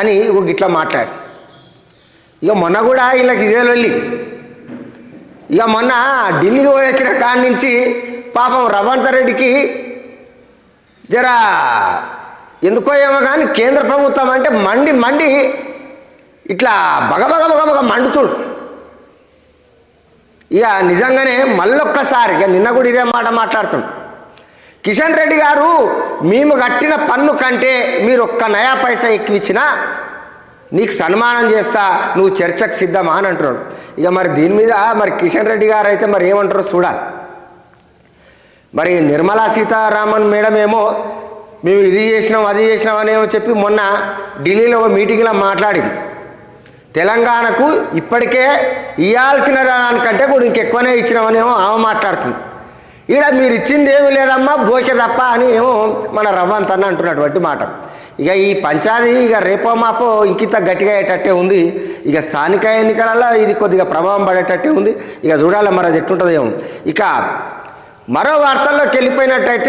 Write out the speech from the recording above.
అని ఒక ఇట్లా మాట్లాడు. ఇక మొన్న కూడా వీళ్ళకి ఇదే వెళ్ళి ఇక మొన్న ఢిల్లీకి పోయి వచ్చిన కాడి నుంచి పాపం రవంత్ రెడ్డికి జర ఎందుకో ఏమో కానీ కేంద్ర ప్రభుత్వం అంటే మండి మండి ఇట్లా బగబగ బగబగ మండుతుడు. ఇక నిజంగానే మళ్ళొక్కసారి ఇక నిన్న కూడా ఇదే మాట మాట్లాడుతున్నాడు కిషన్ రెడ్డి గారు మేము కట్టిన పన్ను కంటే మీరు ఒక్క నయా పైసా ఎక్కువిచ్చినా నీకు సన్మానం చేస్తా నువ్వు చర్చకు సిద్ధమా అని అంటున్నాడు. ఇక మరి దీని మీద మరి కిషన్ రెడ్డి గారు అయితే మరి ఏమంటారో చూడాలి. మరి నిర్మలా సీతారామన్ మేడం ఏమో మేము ఇది చేసినాం అది చేసినాం అనేమో చెప్పి మొన్న ఢిల్లీలో ఒక మీటింగ్లో మాట్లాడింది. తెలంగాణకు ఇప్పటికే ఇవ్వాల్సిన దానికంటే కూడా ఇంకెక్కువనే ఇచ్చినామనేమో ఆమె మాట్లాడుతుంది. ఈడ మీరు ఇచ్చింది ఏమీ లేదమ్మా బోకే తప్ప అని ఏమో మన రవ్వంత్ అన్న అంటున్నటువంటి మాట. ఇక ఈ పంచాది ఇక రేపో మాపో ఇంకింత గట్టిగా అయ్యేటట్టే ఉంది. ఇక స్థానిక ఎన్నికలలో ఇది కొద్దిగా ప్రభావం పడేటట్టే ఉంది. ఇక చూడాలి మరి అది ఎట్లుంటుందేమో ఇక మరో వార్తల్లోకి వెళ్ళిపోయినట్టయితే